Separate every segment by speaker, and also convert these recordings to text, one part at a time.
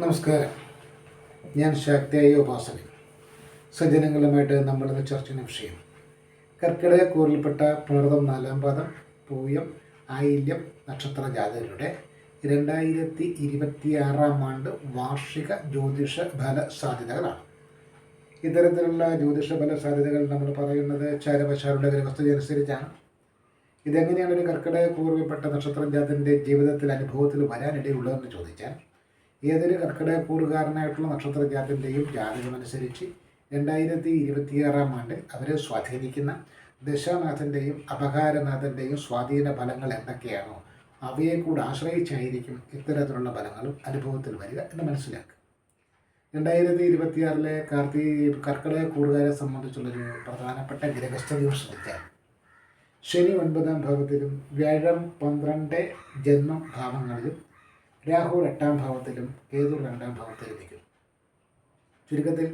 Speaker 1: നമസ്കാരം. ഞാൻ ശാക്തിയായ ഉപാസകൻ. സജ്ജനങ്ങളുമായിട്ട് നമ്മളിന്ന് ചർച്ച ചെയ്യുന്ന വിഷയം. കർക്കിടക കൂറിൽപ്പെട്ട പുണർതം നാലാം പാദം പൂയം ആയില്യം നക്ഷത്ര ജാതകരുടെ രണ്ടായിരത്തി ഇരുപത്തിയാറാം ആണ്ട് വാർഷിക ജ്യോതിഷ ഫല സാധ്യതകളാണ്. ഇത്തരത്തിലുള്ള ജ്യോതിഷ ഫല സാധ്യതകൾ നമ്മൾ പറയുന്നത് ചാരവശാരുടെ വ്യവസ്ഥ അനുസരിച്ചാണ്. ഇതെങ്ങനെയാണ് ഒരു കർക്കിടക കൂറിൽപ്പെട്ട നക്ഷത്ര ജാതന്റെ ജീവിതത്തിൽ അനുഭവത്തിൽ വരാനിടയുള്ളതെന്ന് ചോദിച്ചാൽ ഏതൊരു കർക്കിടകക്കൂറുകാരനായിട്ടുള്ള നക്ഷത്രജാതന്റെയും ജാതകമനുസരിച്ച് രണ്ടായിരത്തി ഇരുപത്തിയാറാം ആണ്ട് അവരെ സ്വാധീനിക്കുന്ന ദശാനാഥന്റെയും അപകാരനാഥന്റെയും സ്വാധീന ഫലങ്ങൾ എന്തൊക്കെയാണോ അവയെ കൂടെ ആശ്രയിച്ചായിരിക്കും ഇത്തരത്തിലുള്ള ഫലങ്ങളും അനുഭവത്തിൽ വരിക എന്ന് മനസ്സിലാക്കുക. രണ്ടായിരത്തി ഇരുപത്തിയാറിലെ കാർത്തി കർക്കിടക കൂറുകാരെ സംബന്ധിച്ചുള്ളൊരു പ്രധാനപ്പെട്ട ഗ്രഹസ്ഥിതിയും ശ്രദ്ധിച്ചാൽ ശനി ഒൻപതാം ഭാവത്തിലും വ്യാഴം പന്ത്രണ്ട് ജന്മ ഭാവങ്ങളിലും രാഹു എട്ടാം ഭാവത്തിലും കേതു രണ്ടാം ഭാവത്തിലും നിൽക്കും ചുരുക്കത്തിൽ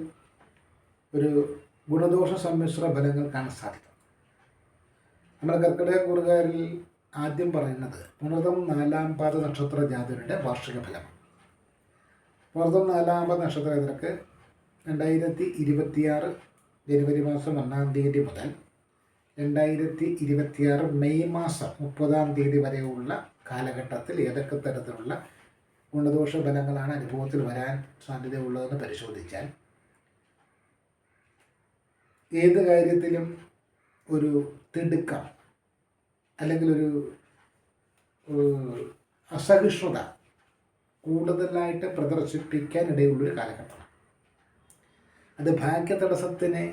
Speaker 1: ഒരു ഗുണദോഷ സമ്മിശ്ര ഫലങ്ങൾ കാണാൻ സാധിക്കും. നമ്മുടെ കർക്കിടക കൂറുകാരിൽ ആദ്യം പറയുന്നത് പുണർതം നാലാം പാദ നക്ഷത്ര ജാതരുടെ വാർഷിക ഫലമാണ്. പുണർതം നാലാം പാദ നക്ഷത്ര ജാതർക്ക് രണ്ടായിരത്തി ഇരുപത്തിയാറ് ജനുവരി മാസം ഒന്നാം തീയതി മുതൽ രണ്ടായിരത്തി ഇരുപത്തിയാറ് മെയ് മാസം മുപ്പതാം തീയതി വരെയുള്ള കാലഘട്ടത്തിൽ ഏതൊക്കെ തരത്തിലുള്ള ഗുണദോഷ ഫലങ്ങളാണ് അനുഭവത്തിൽ വരാൻ സാധ്യതയുള്ളതെന്ന് പരിശോധിച്ചാൽ ഏത് കാര്യത്തിലും ഒരു തിടുക്കം അല്ലെങ്കിൽ ഒരു അസഹിഷ്ണുത കൂടുതലായിട്ട് പ്രദർശിപ്പിക്കാനിടയുള്ളൊരു കാലഘട്ടമാണ്. അത് ഭാഗ്യ തടസ്സത്തിന്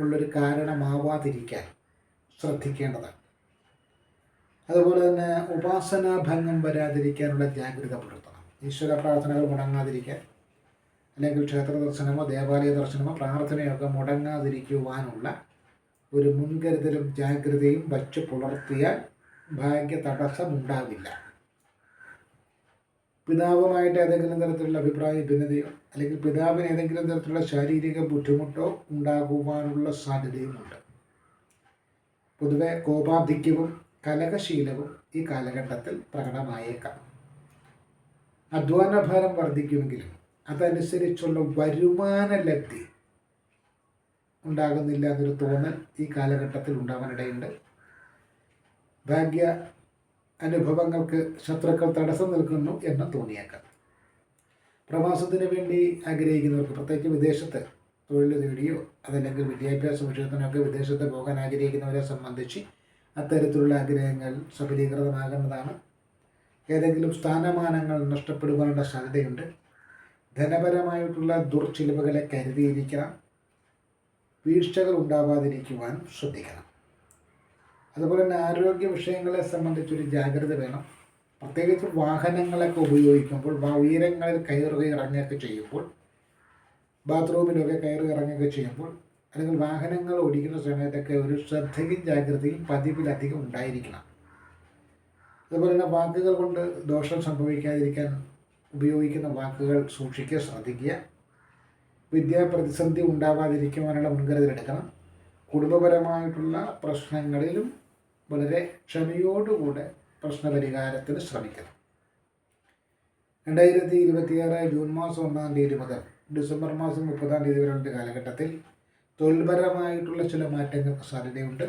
Speaker 1: ഉള്ളൊരു കാരണമാവാതിരിക്കാൻ ശ്രദ്ധിക്കേണ്ടതാണ്. അതുപോലെ തന്നെ ഉപാസനാ ഭംഗം വരാതിരിക്കാനുള്ള ജാഗ്രത പുലർത്തണം. ഈശ്വര പ്രാർത്ഥനകൾ മുടങ്ങാതിരിക്കാൻ അല്ലെങ്കിൽ ക്ഷേത്ര ദർശനമോ ദേവാലയ ദർശനമോ പ്രാർത്ഥനയൊക്കെ മുടങ്ങാതിരിക്കുവാനുള്ള ഒരു മുൻകരുതലും ജാഗ്രതയും വച്ച് പുലർത്തിയാൽ ഭാഗ്യ തടസ്സമുണ്ടാവില്ല. പിതാവുമായിട്ട് ഏതെങ്കിലും തരത്തിലുള്ള അഭിപ്രായ ഭിന്നതയോ അല്ലെങ്കിൽ പിതാവിന് ഏതെങ്കിലും തരത്തിലുള്ള ശാരീരിക ബുദ്ധിമുട്ടോ ഉണ്ടാകുവാനുള്ള സാധ്യതയുമുണ്ട്. പൊതുവെ കോപാധിക്യവും കലഹശീലവും ഈ കാലഘട്ടത്തിൽ പ്രകടമായേക്കാം. അധ്വാനഭാരം വർദ്ധിക്കുമെങ്കിലും അതനുസരിച്ചുള്ള വരുമാന ലബ്ധി ഉണ്ടാകുന്നില്ല എന്നൊരു തോന്നൽ ഈ കാലഘട്ടത്തിൽ ഉണ്ടാവാനിടയുണ്ട്. ഭാഗ്യ അനുഭവങ്ങൾക്ക് ശത്രുക്കൾ തടസ്സം നിൽക്കുന്നു എന്ന് തോന്നിയേക്കാം. പ്രവാസത്തിന് വേണ്ടി ആഗ്രഹിക്കുന്നവർക്ക് പ്രത്യേകിച്ച് വിദേശത്ത് തൊഴിൽ നേടിയോ അതല്ലെങ്കിൽ വിദ്യാഭ്യാസ വിഷയത്തിനൊക്കെ വിദേശത്ത് പോകാൻ ആഗ്രഹിക്കുന്നവരെ സംബന്ധിച്ച് അത്തരത്തിലുള്ള ആഗ്രഹങ്ങൾ സഫലീകൃതമാകുന്നതാണ് ഏതെങ്കിലും സ്ഥാനമാനങ്ങൾ നഷ്ടപ്പെടുവാനുള്ള സാധ്യതയുണ്ട്. ധനപരമായിട്ടുള്ള ദുർച്ചിലവുകളെ കരുതിയിരിക്കണം. വീഴ്ചകൾ ഉണ്ടാവാതിരിക്കുവാൻ ശ്രദ്ധിക്കണം. അതുപോലെ തന്നെ ആരോഗ്യ വിഷയങ്ങളെ സംബന്ധിച്ചൊരു ജാഗ്രത വേണം. പ്രത്യേകിച്ച് വാഹനങ്ങളൊക്കെ ഉപയോഗിക്കുമ്പോൾ ഉയരങ്ങളിൽ കയറുകയും ഇറങ്ങുകയൊക്കെ ചെയ്യുമ്പോൾ ബാത്റൂമിലൊക്കെ കയറി ഇറങ്ങുകയൊക്കെ ചെയ്യുമ്പോൾ അല്ലെങ്കിൽ വാഹനങ്ങൾ ഓടിക്കുന്ന സമയത്തൊക്കെ ഒരു ശ്രദ്ധയും ജാഗ്രതയും പതിവിലധികം ഉണ്ടായിരിക്കണം. അതുപോലെ തന്നെ വാക്കുകൾ കൊണ്ട് ദോഷം സംഭവിക്കാതിരിക്കാൻ ഉപയോഗിക്കുന്ന വാക്കുകൾ സൂക്ഷിക്കുക ശ്രദ്ധിക്കുക. വിദ്യാപ്രതിസന്ധി ഉണ്ടാവാതിരിക്കുവാനുള്ള മുൻകരുതലെടുക്കണം കുടുംബപരമായിട്ടുള്ള പ്രശ്നങ്ങളിലും വളരെ ക്ഷമയോടുകൂടെ പ്രശ്നപരിഹാരത്തിന് ശ്രമിക്കണം. രണ്ടായിരത്തി ഇരുപത്തിയാറ് ജൂൺ മാസം ഒന്നാം തീയതി മുതൽ ഡിസംബർ മാസം മുപ്പതാം തീയതി വരെയുള്ള കാലഘട്ടത്തിൽ തൊഴിൽപരമായിട്ടുള്ള ചില മാറ്റങ്ങൾ സാധ്യതയുണ്ട്.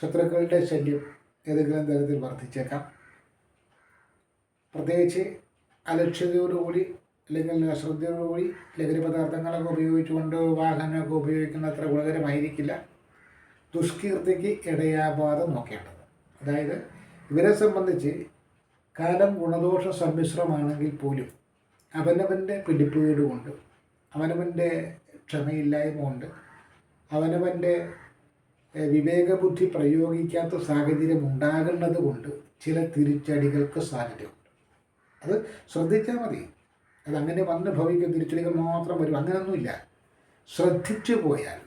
Speaker 1: ശത്രുക്കളുടെ ശല്യം ഏതെങ്കിലും തരത്തിൽ വർദ്ധിച്ചേക്കാം. പ്രത്യേകിച്ച് അലക്ഷ്യതയോടുകൂടി അല്ലെങ്കിൽ അശ്രദ്ധയോടുകൂടി ലഹരി പദാർത്ഥങ്ങളൊക്കെ ഉപയോഗിച്ചുകൊണ്ട് വാഹനമൊക്കെ ഉപയോഗിക്കുന്ന അത്ര ഗുണകരമായിരിക്കില്ല. ദുഷ്കീർത്തിക്ക് ഇടയാവാതെ നോക്കേണ്ടത്. അതായത് ഇവരെ സംബന്ധിച്ച് കാലം ഗുണദോഷ സമ്മിശ്രമാണെങ്കിൽ പോലും അവനവന്റെ പിടിപ്പുകേട് കൊണ്ട് അവനവന്റെ ക്ഷമയില്ലായ്മ കൊണ്ട് അവനവന്റെ വിവേകബുദ്ധി പ്രയോഗിക്കാത്ത സാഹചര്യം ഉണ്ടാകുന്നത് കൊണ്ട് ചില തിരിച്ചടികൾക്ക് സാധ്യതയുണ്ട്. അത് ശ്രദ്ധിച്ചാൽ മതി. അതങ്ങനെ വന്ന് ഭവിക്കും തിരിച്ചടികൾ മാത്രം വരും അങ്ങനെയൊന്നുമില്ല. ശ്രദ്ധിച്ചു പോയാൽ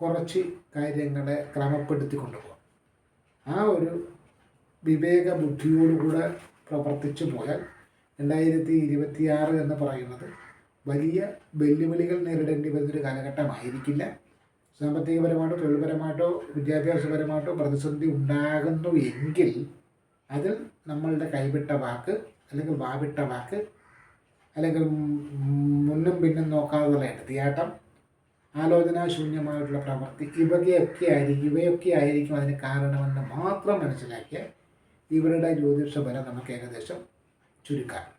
Speaker 1: കുറച്ച് കാര്യങ്ങളെ ക്രമപ്പെടുത്തി കൊണ്ടുപോകാം. ആ ഒരു വിവേക ബുദ്ധിയോടുകൂടെ പ്രവർത്തിച്ചു പോയാൽ രണ്ടായിരത്തി ഇരുപത്തിയാറ് എന്ന് പറയുന്നത് വലിയ വെല്ലുവിളികൾ നേരിടേണ്ടി വരുന്നൊരു കാലഘട്ടമായിരിക്കില്ല. സാമ്പത്തികപരമായിട്ടോ തൊഴിൽപരമായിട്ടോ വിദ്യാഭ്യാസപരമായിട്ടോ പ്രതിസന്ധി ഉണ്ടാകുന്നു എങ്കിൽ അതിൽ നമ്മളുടെ കൈവിട്ട വാക്ക് അല്ലെങ്കിൽ വാവിട്ട വാക്ക് അല്ലെങ്കിൽ മുന്നും പിന്നും നോക്കാതെയുള്ള എടുത്തിയാട്ടം ആലോചനാശൂന്യമായിട്ടുള്ള പ്രവൃത്തി ഇവയൊക്കെ ആയിരിക്കും ഇവയൊക്കെ ആയിരിക്കും അതിന് കാരണമെന്ന് മാത്രം മനസ്സിലാക്കിയാൽ ഇവരുടെ ജ്യോതിഷ ഫലം നമുക്ക് ഏകദേശം ചുരുക്കാം.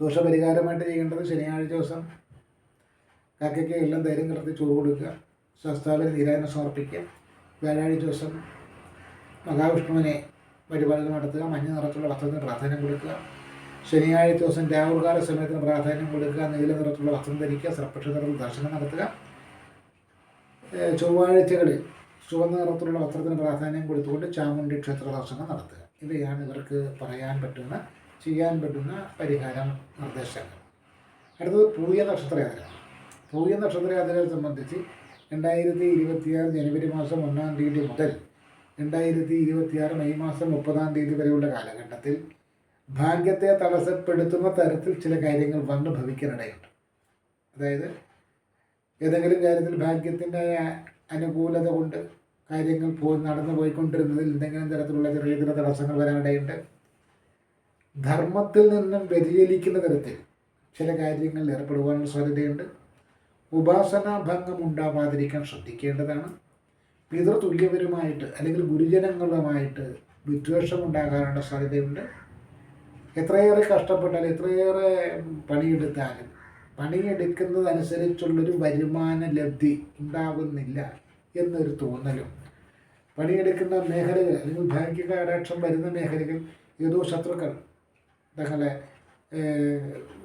Speaker 1: ദോഷപരിഹാരമായിട്ട് ചെയ്യേണ്ടത് ശനിയാഴ്ച ദിവസം കാക്കയ്ക്ക് എല്ലാം ധൈര്യം കിടത്തി ചോറ് കൊടുക്കുക. ശസ്താവിന് നീരാജനം സമർപ്പിക്കുക. വ്യാഴാഴ്ച ദിവസം മഹാവിഷ്ണുവിനെ വഴിപാടുകൾ നടത്തുക. മഞ്ഞ നിറത്തുള്ള വസ്ത്രത്തിന് പ്രാധാന്യം കൊടുക്കുക. ശനിയാഴ്ച ദിവസം രാഹുൽകാല സമയത്തിന് പ്രാധാന്യം കൊടുക്കുക. നീല നിറത്തുള്ള വസ്ത്രം ധരിക്കുക. സർപ്പക്ഷേത്രത്തിൽ ദർശനം നടത്തുക. ചൊവ്വാഴ്ചകളിൽ ചുവന്ന നിറത്തിലുള്ള വസ്ത്രത്തിന് പ്രാധാന്യം കൊടുത്തുകൊണ്ട് ചാമുണ്ടി ക്ഷേത്ര ദർശനം നടത്തുക. ഇവയാണ് ഇവർക്ക് പറയാൻ പറ്റുന്ന ചെയ്യാൻ പറ്റുന്ന പരിഹാരം നിർദ്ദേശങ്ങൾ. അടുത്തത് പൂയ നക്ഷത്രയാത്ര പൂയ നക്ഷത്രയാത്രയെ സംബന്ധിച്ച് രണ്ടായിരത്തി ഇരുപത്തിയാറ് ജനുവരി മാസം ഒന്നാം തീയതി മുതൽ രണ്ടായിരത്തി ഇരുപത്തിയാറ് മെയ് മാസം മുപ്പതാം തീയതി വരെയുള്ള കാലഘട്ടത്തിൽ ഭാഗ്യത്തെ തടസ്സപ്പെടുത്തുന്ന തരത്തിൽ ചില കാര്യങ്ങൾ വന്നു ഭവിക്കാനിടയുണ്ട്. അതായത് ഏതെങ്കിലും കാര്യത്തിൽ ഭാഗ്യത്തിന്റെ അനുകൂലത കൊണ്ട് കാര്യങ്ങൾ പോയി നടന്നു പോയിക്കൊണ്ടിരുന്നതിൽ എന്തെങ്കിലും തരത്തിലുള്ള ചെറിയ ചെറിയ തടസ്സങ്ങൾ വരാനിടയുണ്ട്. ധർമ്മത്തിൽ നിന്നും വ്യതിചലിക്കുന്ന തരത്തിൽ ചില കാര്യങ്ങളിൽ ഏർപ്പെടുവാനുള്ള സാധ്യതയുണ്ട്. ഉപാസനാഭംഗം ഉണ്ടാവാതിരിക്കാൻ ശ്രദ്ധിക്കേണ്ടതാണ്. പിതൃതുല്യപരമായിട്ട് അല്ലെങ്കിൽ ഗുരുജനങ്ങളുമായിട്ട് വിദ്വേഷം ഉണ്ടാകാനുള്ള സാധ്യതയുണ്ട്. എത്രയേറെ കഷ്ടപ്പെട്ടാലും എത്രയേറെ പണിയെടുത്താലും പണിയെടുക്കുന്നതനുസരിച്ചുള്ളൊരു വരുമാന ലബ്ധി ഉണ്ടാകുന്നില്ല എന്നൊരു തോന്നലും. പണിയെടുക്കുന്ന മേഖലകൾ അല്ലെങ്കിൽ ഭാഗ്യകാരാക്ഷം വരുന്ന മേഖലകൾ ഏതോ ശത്രുക്കൾ തങ്ങളെ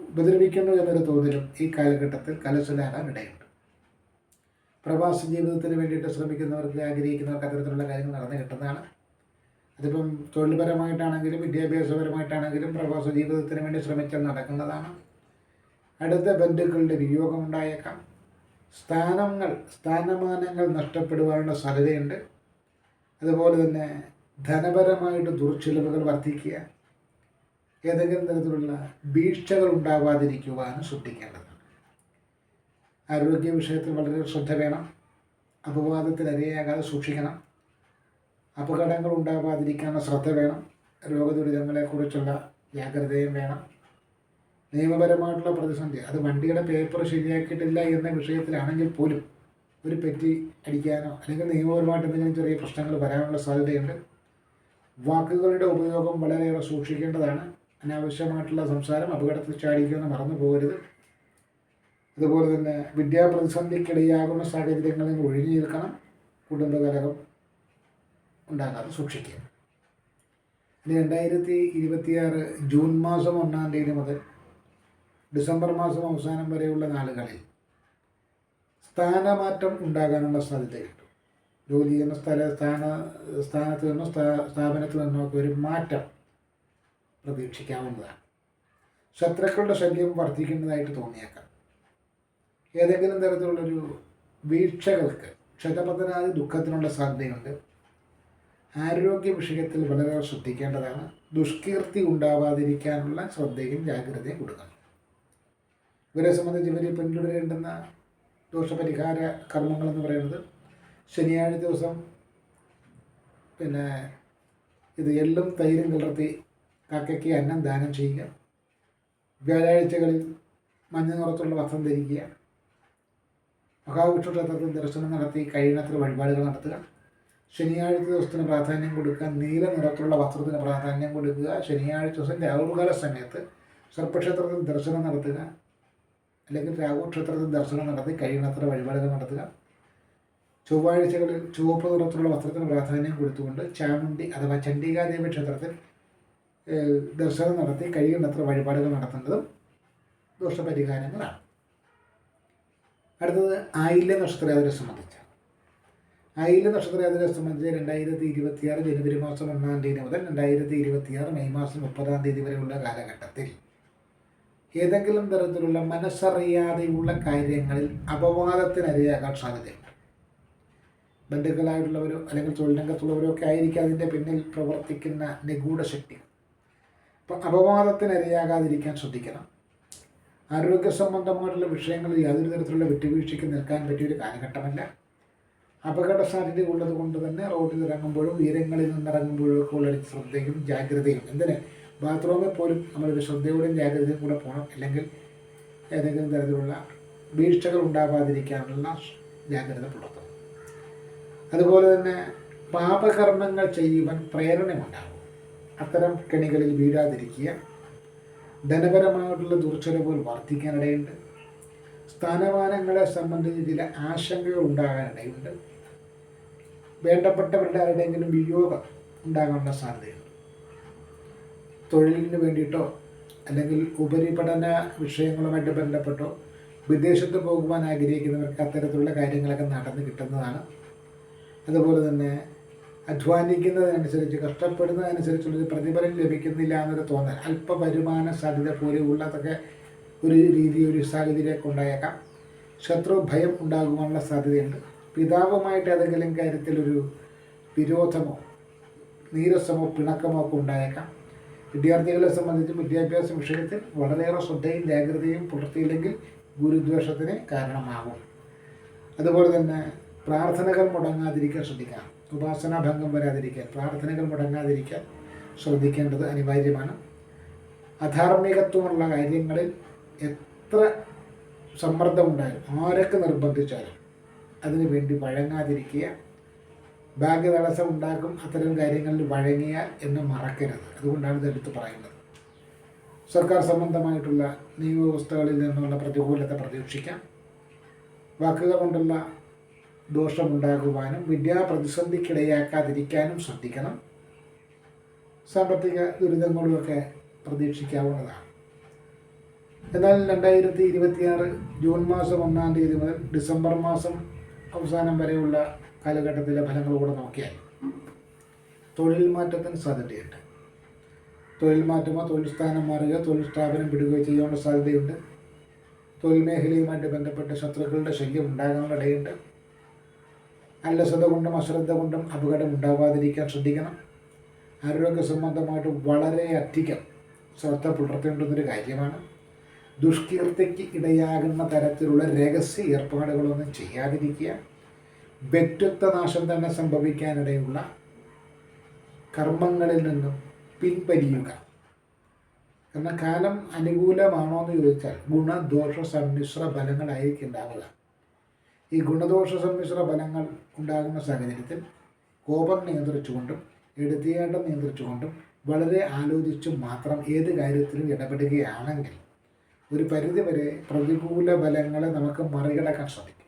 Speaker 1: ഉപദ്രവിക്കുന്നു എന്നൊരു തോതിലും ഈ കാലഘട്ടത്തിൽ കലശലാകാൻ ഇടയുണ്ട്. പ്രവാസ ജീവിതത്തിന് വേണ്ടിയിട്ട് ശ്രമിക്കുന്നവർക്ക് ആഗ്രഹിക്കുന്നവർക്ക് അത്തരത്തിലുള്ള കാര്യങ്ങൾ നടന്നു കിട്ടുന്നതാണ്. അതിപ്പം തൊഴിൽപരമായിട്ടാണെങ്കിലും വിദ്യാഭ്യാസപരമായിട്ടാണെങ്കിലും പ്രവാസ ജീവിതത്തിന് വേണ്ടി ശ്രമിച്ചാൽ നടക്കുന്നതാണ്. അടുത്ത ബന്ധുക്കളുടെ വിയോഗം ഉണ്ടായേക്കാം. സ്ഥാനങ്ങൾ സ്ഥാനമാനങ്ങൾ നഷ്ടപ്പെടുവാനുള്ള സാധ്യതയുണ്ട്. അതുപോലെ തന്നെ ധനപരമായിട്ട് ദുർച്ചിലവുകൾ വർദ്ധിക്കുക. ഏതെങ്കിലും തരത്തിലുള്ള വീഴ്ചകൾ ഉണ്ടാവാതിരിക്കുവാനും ശ്രദ്ധിക്കേണ്ടതാണ് ആരോഗ്യ വിഷയത്തിൽ വളരെ ശ്രദ്ധ വേണം. അപവാദത്തിൽ അരയാകാതെ സൂക്ഷിക്കണം. അപകടങ്ങൾ ഉണ്ടാവാതിരിക്കാനുള്ള ശ്രദ്ധ വേണം. രോഗദുരിതങ്ങളെക്കുറിച്ചുള്ള ജാഗ്രതയും വേണം. നിയമപരമായിട്ടുള്ള പ്രതിസന്ധി അത് വണ്ടിയുടെ പേപ്പർ ശരിയാക്കിയിട്ടില്ല എന്ന വിഷയത്തിലാണെങ്കിൽ പോലും ഒരു പെറ്റി അടിക്കാനോ അല്ലെങ്കിൽ നിയമപരമായിട്ട് എന്തെങ്കിലും ചെറിയ പ്രശ്നങ്ങൾ വരാനുള്ള സാധ്യതയുണ്ട്. വാക്കുകളുടെ ഉപയോഗം വളരെയേറെ സൂക്ഷിക്കേണ്ടതാണ്. അനാവശ്യമായിട്ടുള്ള സംസാരം അപകടത്തിൽ ചാടിക്കുമെന്ന് മറന്നു പോകരുത്. അതുപോലെ തന്നെ വിദ്യാപ്രതിസന്ധിക്കിടയാകുന്ന സാഹചര്യങ്ങളിൽ നിന്ന് ഒഴിഞ്ഞു നിൽക്കണം. കുടുംബകലകം ഉണ്ടാകാതെ സൂക്ഷിക്കുക. ഇനി രണ്ടായിരത്തി ഇരുപത്തിയാറ് ജൂൺ മാസം ഒന്നാം തീയതി മുതൽ ഡിസംബർ മാസം അവസാനം വരെയുള്ള നാളുകളിൽ സ്ഥാനമാറ്റം ഉണ്ടാകാനുള്ള സാധ്യതയുണ്ട് ജോലി ചെയ്യുന്ന സ്ഥല സ്ഥാന സ്ഥാനത്ത് നിന്നോ സ്ഥാ- സ്ഥാപനത്തിൽ നിന്നോ ഒക്കെ ഒരു മാറ്റം പ്രതീക്ഷിക്കാവുന്നതാണ്. ശത്രുക്കളുടെ ശല്യം വർദ്ധിക്കുന്നതായിട്ട് തോന്നിയേക്കാം. ഏതെങ്കിലും തരത്തിലുള്ളൊരു വീഴ്ചകൾക്ക് ക്ഷതപതനാദി ദുഃഖത്തിനുള്ള സാധ്യതയുണ്ട് ആരോഗ്യ വിഷയത്തിൽ വളരെ ശ്രദ്ധിക്കേണ്ടതാണ്. ദുഷ്കീർത്തി ഉണ്ടാവാതിരിക്കാനുള്ള ശ്രദ്ധയും ജാഗ്രതയും കൊടുക്കണം. ഇവരെ സംബന്ധിച്ച് ഇവർ പിന്തുടരേണ്ടുന്ന ദോഷപരിഹാര കർമ്മങ്ങളെന്ന് പറയുന്നത് ശനിയാഴ്ച ദിവസം പിന്നെ ഇത് എള്ളും തൈരും കലർത്തി കാക്കയ്ക്ക് അന്നം ദാനം ചെയ്യുക. വ്യാഴാഴ്ചകളിൽ മഞ്ഞ നിറത്തുള്ള വസ്ത്രം ധരിക്കുക. മഹാവിഷ്ണു ക്ഷേത്രത്തിൽ ദർശനം നടത്തി കഴിയുന്നത്ര വഴിപാടുകൾ നടത്തുക. ശനിയാഴ്ച ദിവസത്തിന് പ്രാധാന്യം കൊടുക്കുക നീല നിറത്തിലുള്ള വസ്ത്രത്തിന് പ്രാധാന്യം കൊടുക്കുക. ശനിയാഴ്ച ദിവസം രാഹുകാല സമയത്ത് സർപ്പക്ഷേത്രത്തിൽ ദർശനം നടത്തുക. അല്ലെങ്കിൽ രാഹു ക്ഷേത്രത്തിൽ ദർശനം നടത്തി കഴിയുന്നത്ര വഴിപാടുകൾ നടത്തുക. ചൊവ്വാഴ്ചകളിൽ ചുവപ്പ് നിറത്തിലുള്ള വസ്ത്രത്തിന് പ്രാധാന്യം കൊടുത്തുകൊണ്ട് ചാമുണ്ടി അഥവാ ചണ്ഡികാദേവി ക്ഷേത്രത്തിൽ ദർശനം നടത്തി കഴിയുന്നത്ര വഴിപാടുകൾ നടത്തേണ്ടതും ദോഷപരിഹാരങ്ങളാണ്. അടുത്തത് ആയില്യ നക്ഷത്രയാതിരെ സംബന്ധിച്ച്. ആയില്യ നക്ഷത്രയാതിരെ സംബന്ധിച്ച് രണ്ടായിരത്തി ഇരുപത്തിയാറ് ജനുവരി മാസം ഒന്നാം തീയതി മുതൽ രണ്ടായിരത്തി ഇരുപത്തിയാറ് മെയ് മാസം മുപ്പതാം തീയതി വരെയുള്ള കാലഘട്ടത്തിൽ ഏതെങ്കിലും തരത്തിലുള്ള മനസ്സറിയാതെയുള്ള കാര്യങ്ങളിൽ അപവാദത്തിനിരയാകാൻ സാധ്യതയുണ്ട്. ബന്ധുക്കളായിട്ടുള്ളവരോ അല്ലെങ്കിൽ തൊഴിൽ രംഗത്തുള്ളവരോ ഒക്കെ ആയിരിക്കും അതിന്റെ പിന്നിൽ പ്രവർത്തിക്കുന്ന നിഗൂഢ ശക്തി. അപ്പം അപവാദത്തിനിരയാകാതിരിക്കാൻ ശ്രദ്ധിക്കണം. ആരോഗ്യ സംബന്ധമായിട്ടുള്ള വിഷയങ്ങളിൽ യാതൊരു തരത്തിലുള്ള വിട്ടുവീഴ്ചയ്ക്ക് നിൽക്കാൻ പറ്റിയൊരു കാലഘട്ടമല്ല. അപകട സാധ്യത ഉള്ളത് കൊണ്ട് തന്നെ റോഡിൽ ഇറങ്ങുമ്പോഴും ഉയരങ്ങളിൽ നിന്നിറങ്ങുമ്പോഴും ഒക്കെ ഉള്ള ശ്രദ്ധയും ജാഗ്രതയും എന്തിന്? ബാത്റൂമിൽ പോലും നമ്മളൊരു ശ്രദ്ധയോടെയും ജാഗ്രതയും കൂടെ പോകണം. അല്ലെങ്കിൽ ഏതെങ്കിലും തരത്തിലുള്ള വീഴ്ചകൾ ഉണ്ടാവാതിരിക്കാനുള്ള ജാഗ്രത പുലർത്തണം. അതുപോലെ തന്നെ പാപകർമ്മങ്ങൾ ചെയ്യുവാൻ പ്രേരണയുണ്ടാകും അത്തരം കെണികളിൽ വീഴാതിരിക്കുക. ധനപരമായിട്ടുള്ള ദുർച്ചെലവുകൾ വർദ്ധിക്കാനിടയുണ്ട് സ്ഥാനമാനങ്ങളെ സംബന്ധിച്ച് ചില ആശങ്കകൾ ഉണ്ടാകാനിടയുണ്ട് വേണ്ടപ്പെട്ടവരുടെ ആരുടെയെങ്കിലും വിയോഗം ഉണ്ടാകാനുള്ള സാധ്യതയുണ്ട്. തൊഴിലിന് വേണ്ടിയിട്ടോ അല്ലെങ്കിൽ ഉപരിപഠന വിഷയങ്ങളുമായിട്ട് ബന്ധപ്പെട്ടോ വിദേശത്ത് പോകുവാൻ ആഗ്രഹിക്കുന്നവർക്ക് അത്തരത്തിലുള്ള കാര്യങ്ങളൊക്കെ നടന്നു കിട്ടുന്നതാണ്. അതുപോലെ തന്നെ അധ്വാനിക്കുന്നതിനനുസരിച്ച് കഷ്ടപ്പെടുന്നതനുസരിച്ചുള്ളൊരു പ്രതിഫലം ലഭിക്കുന്നില്ല എന്നൊരു തോന്നൽ. അല്പ വരുമാന സാധ്യത പോലെയുള്ളതൊക്കെ ഒരു രീതി ഒരു സാഹചര്യമൊക്കെ ഉണ്ടായേക്കാം. ശത്രു ഭയം ഉണ്ടാകുവാനുള്ള സാധ്യതയുണ്ട്. പിതാവുമായിട്ട് ഏതെങ്കിലും കാര്യത്തിലൊരു വിരോധമോ നീരസമോ പിണക്കമോ ഒക്കെ ഉണ്ടായേക്കാം. വിദ്യാർത്ഥികളെ സംബന്ധിച്ച് വിദ്യാഭ്യാസ വിഷയത്തിൽ വളരെയേറെ ശ്രദ്ധയും ജാഗ്രതയും പുലർത്തിയില്ലെങ്കിൽ ഗുരുദ്വേഷത്തിന് കാരണമാകും. അതുപോലെ തന്നെ പ്രാർത്ഥനകൾ മുടങ്ങാതിരിക്കാൻ ശ്രദ്ധിക്കണം ഉപാസനാ ഭംഗം വരാതിരിക്കാൻ പ്രാർത്ഥനകൾ മുടങ്ങാതിരിക്കാൻ ശ്രദ്ധിക്കേണ്ടത് അനിവാര്യമാണ്. അധാർമികത്വമുള്ള കാര്യങ്ങളിൽ എത്ര സമ്മർദ്ദമുണ്ടായാലും ആരൊക്കെ നിർബന്ധിച്ചാലും അതിനു വേണ്ടി വഴങ്ങാതിരിക്കുക ബാങ്ക് തടസ്സം ഉണ്ടാക്കും അത്തരം കാര്യങ്ങളിൽ വഴങ്ങിയ എന്ന് മറക്കരുത്. അതുകൊണ്ടാണ് ഇത് എടുത്ത് പറയുന്നത്. സർക്കാർ സംബന്ധമായിട്ടുള്ള നിയമവ്യവസ്ഥകളിൽ നിന്നുള്ള പ്രതികൂലത പ്രതീക്ഷിക്കാം. വാക്കുകൾ കൊണ്ടുള്ള ദോഷമുണ്ടാകുവാനും വിദ്യാപ്രതിസന്ധിക്കിടയാക്കാതിരിക്കാനും ശ്രദ്ധിക്കണം. സാമ്പത്തിക ദുരിതങ്ങളുമൊക്കെ പ്രതീക്ഷിക്കാവുന്നതാണ്. എന്നാൽ രണ്ടായിരത്തി ഇരുപത്തിയാറ് ജൂൺ മാസം ഒന്നാം തീയതി മുതൽ ഡിസംബർ മാസം അവസാനം വരെയുള്ള കാലഘട്ടത്തിലെ ഫലങ്ങൾ കൂടെ നോക്കിയാൽ തൊഴിൽ മാറ്റത്തിന് സാധ്യതയുണ്ട്. തൊഴിൽ മാറ്റമോ തൊഴിൽ സ്ഥാനം മാറുക തൊഴിൽ സ്ഥാപനം വിടുകയോ ചെയ്യാനുള്ള സാധ്യതയുണ്ട്. തൊഴിൽ മേഖലയുമായിട്ട് ബന്ധപ്പെട്ട ശത്രുക്കളുടെ ശല്യം ഉണ്ടാകാനുള്ള ഇടയുണ്ട്. അലസത കൊണ്ടും അശ്രദ്ധ കൊണ്ടും അപകടം ഉണ്ടാവാതിരിക്കാൻ ശ്രദ്ധിക്കണം. ആരോഗ്യ സംബന്ധമായിട്ട് വളരെയധികം ശ്രദ്ധ പുലർത്തേണ്ടുന്നൊരു കാര്യമാണ്. ദുഷ്കീർത്തിക്ക് ഇടയാകുന്ന തരത്തിലുള്ള രഹസ്യ ഏർപ്പാടുകളൊന്നും ചെയ്യാതിരിക്കുക. വ്യക്തിത്വ നാശം തന്നെ സംഭവിക്കാനിടയുള്ള കർമ്മങ്ങളിൽ നിന്നും പിൻവലിയുക. കാരണം കാലം അനുകൂലമാണോ എന്ന് ചോദിച്ചാൽ ഗുണദോഷ സമ്മിശ്ര ഫലങ്ങളായിരിക്കും ഉണ്ടാവുക. ഈ ഗുണദോഷ സമ്മിശ്ര ഫലങ്ങൾ ഉണ്ടാകുന്ന സാഹചര്യത്തിൽ കോപം നിയന്ത്രിച്ചുകൊണ്ടും എടുത്തിയാട്ടം നിയന്ത്രിച്ചുകൊണ്ടും വളരെ ആലോചിച്ചും മാത്രം ഏത് കാര്യത്തിലും ഇടപെടുകയാണെങ്കിൽ ഒരു പരിധിവരെ പ്രതികൂല ഫലങ്ങളെ നമുക്ക് മറികടക്കാൻ ശ്രമിക്കും.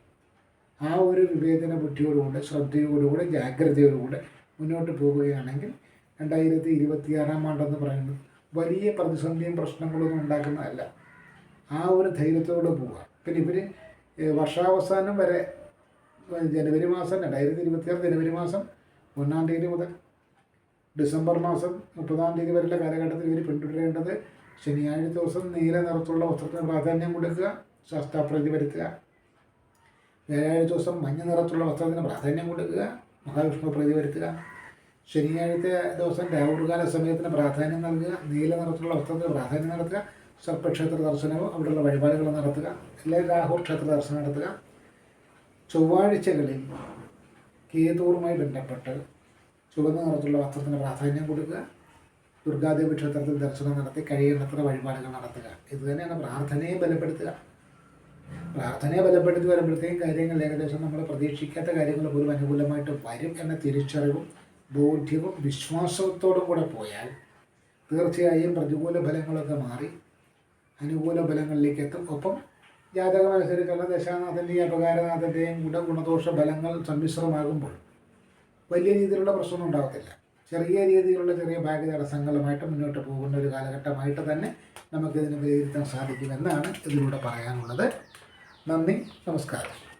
Speaker 1: ആ ഒരു വിവേചന ബുദ്ധിയോടുകൂടെ ശ്രദ്ധയോടുകൂടെ ജാഗ്രതയോടുകൂടെ മുന്നോട്ട് പോവുകയാണെങ്കിൽ രണ്ടായിരത്തി ഇരുപത്തിയാറാം ആണ്ടെന്ന് പറയുന്നത് വലിയ പ്രതിസന്ധിയും പ്രശ്നങ്ങളൊന്നും ഉണ്ടാക്കുന്നതല്ല. ആ ഒരു ധൈര്യത്തോടെ പോവുക. പിന്നെ ഇവർ വർഷാവസാനം വരെ ജനുവരി മാസം രണ്ടായിരത്തി ഇരുപത്തിയാറ് ജനുവരി മാസം ഒന്നാം തീയതി മുതൽ ഡിസംബർ മാസം മുപ്പതാം തീയതി വരെയുള്ള കാലഘട്ടത്തിൽ ഇവർ പിന്തുടരേണ്ടത് ശനിയാഴ്ച ദിവസം നീല നിറത്തുള്ള വസ്ത്രത്തിന് പ്രാധാന്യം കൊടുക്കുക ശാസ്ത്രാപ്രതി വരുത്തുക. വ്യാഴാഴ്ച ദിവസം മഞ്ഞ നിറത്തുള്ള വസ്ത്രത്തിന് പ്രാധാന്യം കൊടുക്കുക മഹാവിഷ്ണു പ്രതി വരുത്തുക. ശനിയാഴ്ച ദിവസം രാഹുൽകാല സമയത്തിന് പ്രാധാന്യം നൽകുക നീല നിറത്തിലുള്ള വസ്ത്രത്തിന് പ്രാധാന്യം നടത്തുക. സർപ്പക്ഷേത്ര ദർശനവും അവിടെയുള്ള വഴിപാടുകൾ നടത്തുക. അല്ലെങ്കിൽ രാഹു ക്ഷേത്ര ദർശനം നടത്തുക. ചൊവ്വാഴ്ചകളിൽ കേതൂറുമായി ബന്ധപ്പെട്ട് ചുവന്ന നിറത്തിലുള്ള വസ്ത്രത്തിന് പ്രാധാന്യം കൊടുക്കുക. ദുർഗാദേവി ക്ഷേത്രത്തിൽ ദർശനം നടത്തി കഴിയുന്നത്ര വഴിപാടുകൾ നടത്തുക. ഇത് തന്നെയാണ് പ്രാർത്ഥനയെ ബലപ്പെടുത്തുക. പ്രാർത്ഥനയെ ബലപ്പെടുത്തി വരുമ്പോഴത്തേക്കും കാര്യങ്ങൾ ഏകദേശം നമ്മൾ പ്രതീക്ഷിക്കാത്ത കാര്യങ്ങൾ പോലും അനുകൂലമായിട്ട് വരും എന്ന തിരിച്ചറിവും ബോധ്യവും വിശ്വാസത്തോടും കൂടെ പോയാൽ തീർച്ചയായും പ്രതികൂല ഫലങ്ങളൊക്കെ മാറി. അനുകൂല ഫലങ്ങളിലേക്ക് എത്തും. ഒപ്പം ജാതകമനുസരിച്ചുള്ള ദശാനാഥന്റെയും അപകാരനാഥന്റെയും ഗുണ ഗുണദോഷ ബലങ്ങൾ സമ്മിശ്രമാകുമ്പോൾ വലിയ രീതിയിലുള്ള പ്രശ്നമൊന്നും ഉണ്ടാകത്തില്ല. ചെറിയ രീതിയിലുള്ള ചെറിയ ഭാഗ്യ തടസ്സങ്ങളുമായിട്ട് മുന്നോട്ട് പോകുന്ന ഒരു കാലഘട്ടമായിട്ട് തന്നെ നമുക്കിതിനെ വിലയിരുത്താൻ സാധിക്കുമെന്നാണ് ഇതിലൂടെ പറയാനുള്ളത്. നന്ദി നമസ്കാരം.